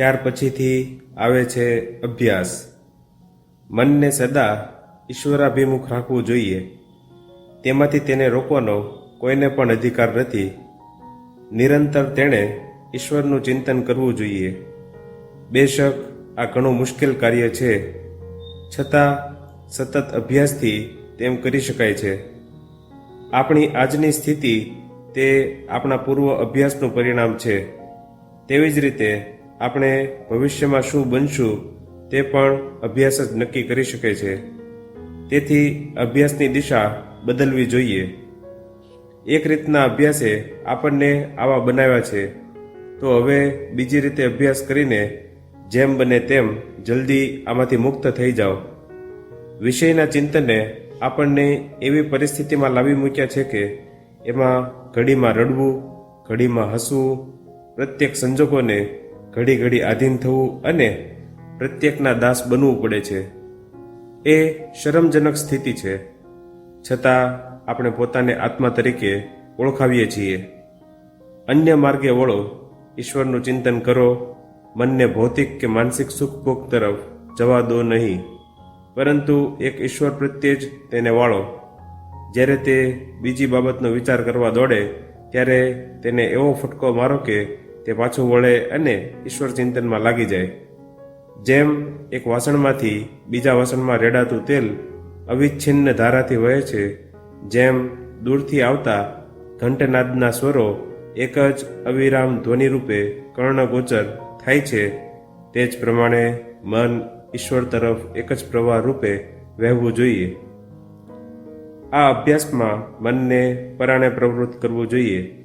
ત્યાર પછીથી આવે છે અભ્યાસ. મનને સદા ઈશ્વરાભિમુખ રાખવું જોઈએ. તેમાંથી તેને રોકવાનો કોઈને પણ અધિકાર નથી. નિરંતર તેણે ઈશ્વરનું ચિંતન કરવું જોઈએ. બેશક આ ઘણું મુશ્કેલ કાર્ય છે. છતાં સતત અભ્યાસથી તેમ કરી શકાય છે. આપણી આજની સ્થિતિ તે આપણા પૂર્વ અભ્યાસનું પરિણામ છે. તેવી જ રીતે આપણે ભવિષ્યમાં શું બનશું તે પણ અભ્યાસ જ નક્કી કરી શકે છે. તેથી અભ્યાસની દિશા બદલવી જોઈએ. એક રીતના અભ્યાસે આપણને આવા બનાવ્યા છે. તો હવે બીજી રીતે અભ્યાસ કરીને જેમ બને તેમ જલ્દી આમાંથી મુક્ત થઈ જાઓ. વિષયના ચિંતને આપણને એવી પરિસ્થિતિમાં લાવી મૂક્યા છે કે એમાં ઘડીમાં રડવું, ઘડીમાં હસવું, પ્રત્યેક સંજોગોને ઘડી ઘડી આધીન થવું અને પ્રત્યેકના દાસ બનવું પડે છે. એ શરમજનક સ્થિતિ છે. છતાં આપણે પોતાને આત્મા તરીકે ઓળખાવીએ છીએ. અન્ય માર્ગે વળો, ઈશ્વરનું ચિંતન કરો, મનને ભૌતિક કે માનસિક સુખ ભોગ તરફ જવા દો નહીં. પરંતુ એક ઈશ્વર પ્રત્યે જ તેને વાળો. જ્યારે તે બીજી બાબતનો વિચાર કરવા દોડે, ત્યારે તેને એવો ફટકો મારો કે તે પાછું વળે અને ઈશ્વર ચિંતનમાં લાગી જાય. જેમ એક વાસણમાંથી બીજા વાસણમાં રેડાતું તેલ અવિચ્છિન્ન ધારાથી વહે છે, જેમ દૂરથી આવતા ઘંટનાદના સ્વરો એક જ અવિરામ ધ્વનિ રૂપે કર્ણગોચર થાય છે, તે જ પ્રમાણે મન ઈશ્વર તરફ એક જ પ્રવાહ રૂપે વહેવું જોઈએ. આ અભ્યાસમાં મનને પરાણે પ્રવૃત્ત કરવું જોઈએ.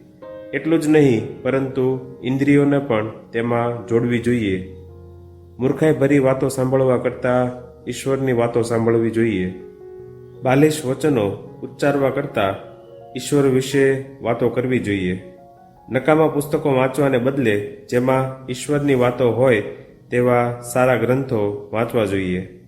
એટલું જ નહીં, પરંતુ ઇન્દ્રિયોને પણ તેમાં જોડવી જોઈએ. મૂર્ખાઈ ભરી વાતો સાંભળવા કરતાં ઈશ્વરની વાતો સાંભળવી જોઈએ. બાલિશ વચનો ઉચ્ચારવા કરતાં ઈશ્વર વિશે વાતો કરવી જોઈએ. નકામા પુસ્તકો વાંચવાને બદલે જેમાં ઈશ્વરની વાતો હોય તેવા સારા ગ્રંથો વાંચવા જોઈએ.